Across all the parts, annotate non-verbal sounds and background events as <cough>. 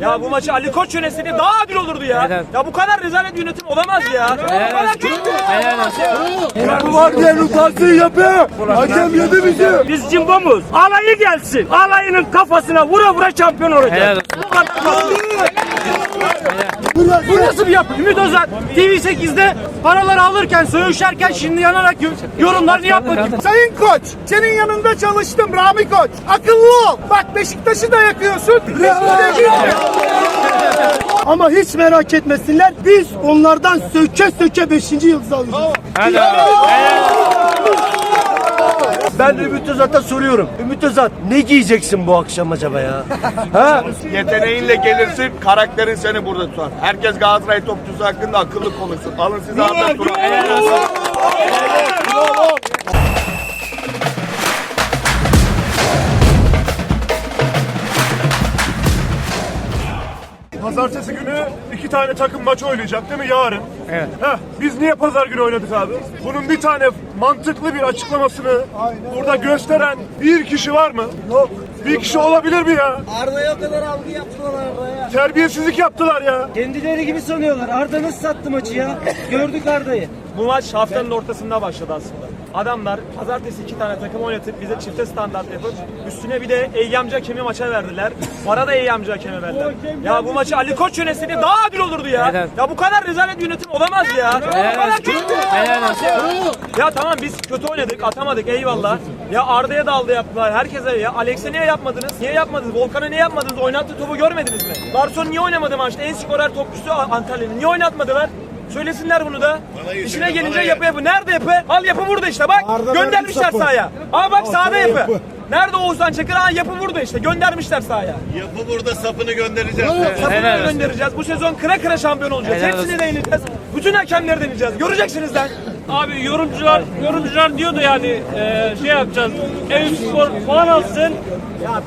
Ya bu maçı Ali Koç yönetseydi daha adil olurdu ya. Evet. Ya bu kadar rezalet yönetim olamaz ya. Bu kadar kötü. Helal olsun. Yapı var diye utansın yapı. Hakem yedi bizi. Biz cimbomuz. Alayı gelsin. Alayının kafasına vura vura şampiyon olacak. Helal olsun. Bu kadar basit. Bu nasıl bir yapı? Ümit Özdağ TV8'de paraları alırken, söğüşlerken şimdi yanarak yo- yorumlarını yapmadı. Sayın Koç, senin yanında çalıştım Rami Koç. Akıllı ol. Bak Beşiktaş'ı da yakıyorsun. Ama hiç merak etmesinler. Biz onlardan söke söke 5. yıldız alacağız. Ben Ümit Özat'a soruyorum. Ümit Özat ne giyeceksin bu akşam acaba ya? ha? Yeteneğinle gelirsin, karakterin seni burada tutar. Herkes Galatasaray topçusu hakkında akıllı konuşsun. Alın size Arda Turan. Pazartesi günü iki tane takım maç oynayacak değil mi yarın? Evet. Heh, biz niye pazar günü oynadık abi? Bunun bir tane mantıklı bir açıklamasını burada gösteren bir kişi var mı? Yok. Bir kişi olabilir mi ya? Arda'ya o kadar algı yaptılar Arda'ya. Terbiyesizlik yaptılar ya. Kendileri gibi sanıyorlar. Arda nasıl sattı maçı ya? Gördük Arda'yı. Bu maç haftanın ortasında başladı aslında. Adamlar pazartesi iki tane takım oynatıp bize çifte standart yapıp üstüne bir de Eyyamcı hakemi maça verdiler. Para da Eyyamcı hakeme verdiler. Ya bu maçı Ali Koç yönetseydi daha adil olurdu ya. Evet. Ya bu kadar rezalet yönetim olamaz ya. Bu kadar kötü. Helal olsun. Ya tamam biz kötü oynadık, atamadık eyvallah. Ya Arda'ya da aldı yaptılar, herkese ya. Alex'e niye yapmadınız? Niye yapmadınız? Volkan'a niye yapmadınız? Oynattığı topu görmediniz mi? Larson niye oynamadı maçta? En skorer topçusu Antalya'nın. Niye oynatmadılar? Söylesinler bunu da. İşine gelince yapı yapı. Nerede yapı? Al yapı burada işte bak. Göndermişler sahaya. Aa bak sahada yapı. Nerede Oğuzhan Çakır? Aa yapı burada işte. Göndermişler sahaya. Yapı burada sapını göndereceğiz. Sapını Helal olsun. göndereceğiz. Bu sezon kıra kıra şampiyon olacağız. Helal Hepsini deneyeceğiz. Bütün hakemleri deneyeceğiz. Göreceksiniz lan. Abi yorumcular yorumcular diyordu yani e, şey yapacağız. Eyüp Spor puan alsın.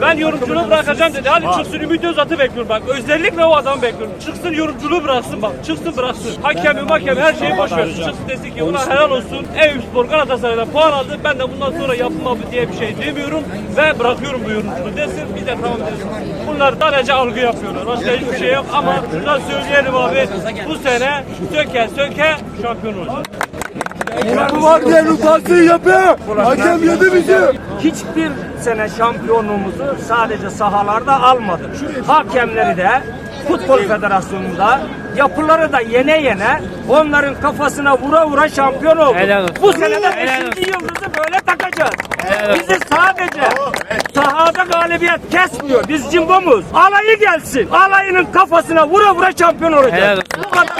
Ben yorumculuğu bırakacağım dedi. Hadi çıksın Ümit Özat'ı bekliyorum bak. Özellikle o adamı bekliyorum. Çıksın yorumculuğu bıraksın bak. Çıksın bıraksın. Hakemi makemi her şeyi boş. Çıksın desin ki ulan helal olsun. Eyüp Spor Galatasaray'dan puan aldı. Ben de bundan sonra yapmam diye bir şey demiyorum. Ve bırakıyorum bu yorumculuğu desin. Biz de tamam desin. Bunlar sadece algı yapıyorlar. Başka hiçbir şey yok ama şuradan söyleyelim abi. Bu sene söke söke şampiyon olacak. Yapı var diye utansın yapı. Hakem yedi bizi. hiçbir sene şampiyonluğumuzu sadece sahalarda almadık. Hakemleri de Futbol Federasyonu'nda yapıları da yene yene onların kafasına vura vura şampiyon oldu. Helal olsun. Bu sene de Helal 5. yıldızı böyle takacağız. Bizi sadece sahada galibiyet kesmiyor. Biz cimbomuz. Alayı gelsin. Alayının kafasına vura vura şampiyon Helal olacağız. olsun. Bu kadar.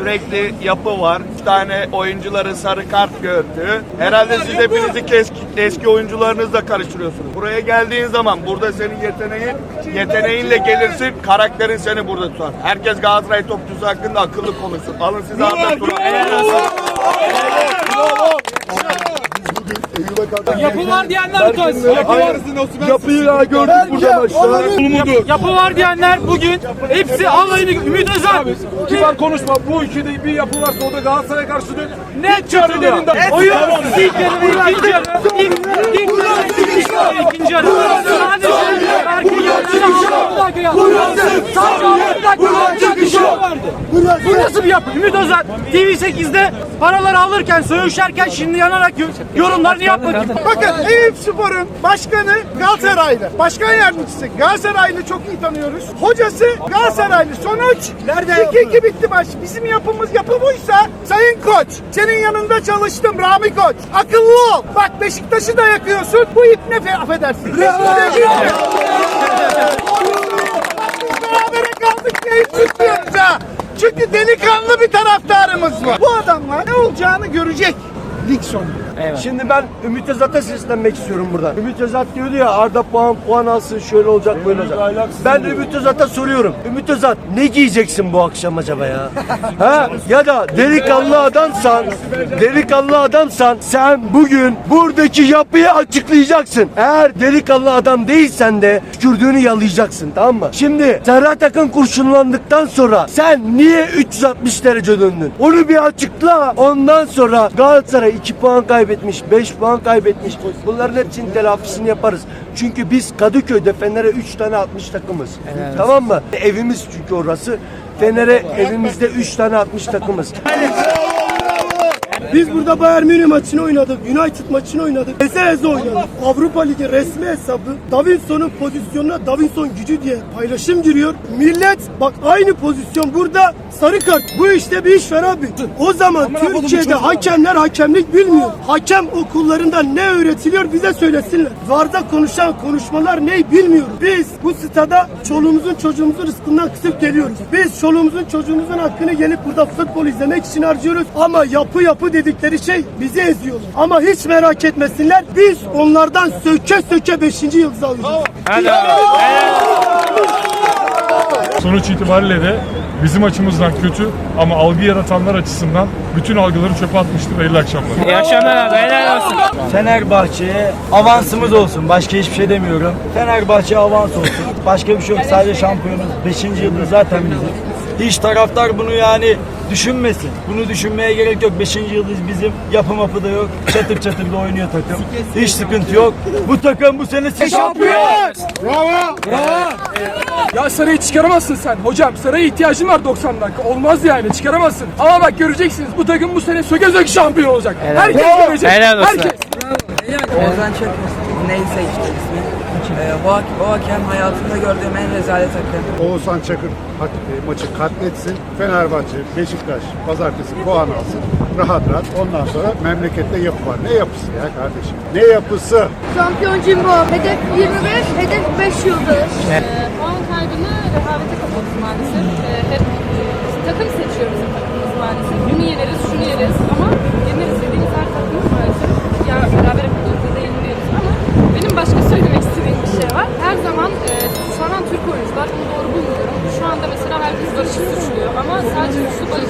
Sürekli yapı var. Üç tane oyuncuları sarı kart gördü. Herhalde siz hepinizi eski, eski oyuncularınızla karıştırıyorsunuz. Buraya geldiğin zaman burada senin yeteneğin, yeteneğinle gelirsin, karakterin seni burada tutar. Herkes Galatasaray topçusu hakkında akıllı konuşsun. Alın size Arda Turan. Yapı var diyenler utansın. Yapıyı daha gördük burada maçta. Yapı var diyenler bugün hepsi alayını Ümit Özal. Kibar konuşma. Bu ülkede bir yapı varsa o da Galatasaray karşıdır. Net çarpıyor. Oyun ilk yarı ikinci yarı. İlk, yarı ikinci yarı. Sadece Berk'in Bu nasıl bir yapı? Ümit Özal TV8'de paraları alırken, söğüşlerken şimdi yanarak yo- yorumlarını yapmadı. Bakın Eyüp Spor'un başkanı Galatasaraylı. Başkan yardımcısı Galatasaraylı çok iyi tanıyoruz. Hocası Galatasaraylı. Sonuç Nerede 2-2 bitti maç. Bizim yapımız yapı buysa Sayın Koç senin yanında çalıştım Rami Koç. Akıllı ol. Bak Beşiktaş'ı da yakıyorsun. Bu ip ne fe- affedersin. Berabere kaldık diye hiç tutmuyoruz ha. Çünkü delikanlı bir taraftarımız var. Bu adamlar ne olacağını görecek lig sonu. Şimdi ben Ümit Özat'a seslenmek istiyorum buradan. Ümit Özat diyordu ya Arda puan puan alsın şöyle olacak böyle olacak. Ben Ümit Özat'a soruyorum. Ümit Özat ne giyeceksin bu akşam acaba ya? <laughs> ha? Ya da delikanlı adamsan, delikanlı adamsan sen bugün buradaki yapıyı açıklayacaksın. Eğer delikanlı adam değilsen de tükürdüğünü yalayacaksın tamam mı? Şimdi Serhat Akın kurşunlandıktan sonra sen niye 360 derece döndün? Onu bir açıkla. Ondan sonra Galatasaray 2 puan kaybetmiş, 5 puan kaybetmiş. Bunların hepsinin telafisini yaparız. Çünkü biz Kadıköy'de Fener'e 3 tane atmış takımız. Tamam mı? Evimiz çünkü orası. Fener'e evimizde 3 tane atmış takımız. Biz burada Bayern Münih maçını oynadık, United maçını oynadık, eze eze oynadık. Avrupa Ligi resmi hesabı Davinson'un pozisyonuna Davinson gücü diye paylaşım giriyor. Millet bak aynı pozisyon burada sarı kart. Bu işte bir iş var abi. O zaman Türkiye'de hakemler hakemlik bilmiyor. Hakem okullarında ne öğretiliyor bize söylesinler. Varda konuşan konuşmalar ne bilmiyoruz. Biz bu stada çoluğumuzun çocuğumuzun rızkından kısıp geliyoruz. Biz çoluğumuzun çocuğumuzun hakkını gelip burada futbol izlemek için harcıyoruz. Ama yapı yapı dedikleri şey bizi eziyorlar. Ama hiç merak etmesinler. Biz onlardan söke söke 5. yıldız alacağız. Sonuç itibariyle de bizim açımızdan kötü ama algı yaratanlar açısından bütün algıları çöpe atmıştır. Hayırlı akşamlar. İyi akşamlar abi. Helal olsun. Fenerbahçe'ye avansımız olsun. Başka hiçbir şey demiyorum. Fenerbahçe'ye avans olsun. Başka bir şey yok. Sadece şampiyonuz. Beşinci yıldız zaten bizim. Hiç taraftar bunu yani düşünmesin. Bunu düşünmeye gerek yok. Beşinci yıldız bizim. Yapı mapı da yok. Çatır çatır da oynuyor takım. Hiç sıkıntı yok. Bu takım bu sene şampiyon. Ya Saray'ı çıkaramazsın sen. Hocam Saray'a ihtiyacın var 90 dakika. Olmaz yani çıkaramazsın. Ama bak göreceksiniz bu takım bu sene söke söke şampiyon olacak. Herkes görecek. Helal olsun. Herkes. Ozan Çakır neyse işte ismi. Ee, bu, o hakem hayatımda gördüğüm en rezalet hakem. Oğuzhan Çakır e, maçı katletsin. Fenerbahçe, Beşiktaş pazartesi puan alsın. Rahat rahat. Ondan sonra memlekette yapı var. Ne yapısı ya kardeşim? Ne yapısı? Şampiyon Cimbo. Hedef 25, hedef 5 yıldız. puan kaybını rehavete kapattık maalesef. Ee, hep e, takım seçiyoruz takımımız maalesef. Bunu yeneriz, şunu yeriz ama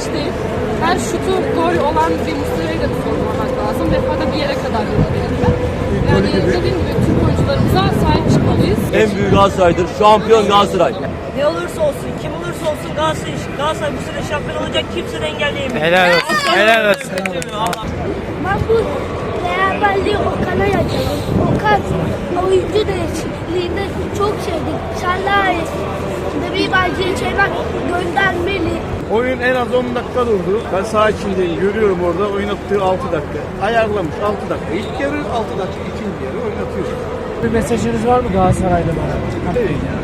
Barış değil. Her şutu gol olan bir Mustafa'yı da bir sorgulamak lazım. Vefada bir yere kadar yönetilir. Yani dediğim gibi Türk oyuncularımıza sahip çıkmalıyız. En büyük Galatasaray'dır. Şampiyon Galatasaray. Ne olursa olsun, kim olursa olsun Galatasaray, Galatasaray bu sene şampiyon olacak kimse de engelleyemez. Helal olsun. Helal olsun. Ben bu beraberliği Okan'a yazıyorum. Okan oyuncu değişikliğinde çok. Salih de bir bence şeyler göndermeli. Oyun en az 10 dakika durdu. Ben saha içindeyim. Görüyorum orada oynattığı 6 dakika. Ayarlamış 6 dakika. İlk yarı 6 dakika. ikinci yarı oynatıyor. Bir mesajınız var mı Galatasaray'la bana?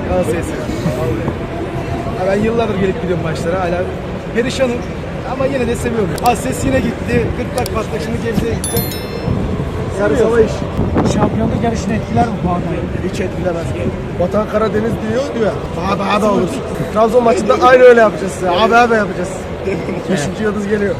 Galatasaray'ı Ya ben yıllardır gelip gidiyorum maçlara. Hala perişanım. Ama yine de seviyorum. Ha ses yine gitti. Gırtlak patlak. Şimdi Gebze'ye gideceğim. Yarı sabah iş. Şampiyonluk yarışını etkiler mi puan kaybı? Hiç etkilemez. Vatan Karadeniz diyor diyor. Daha daha da olur. Trabzon maçında aynı öyle yapacağız. Abi abi yapacağız. <laughs> Beşinci yıldız geliyor.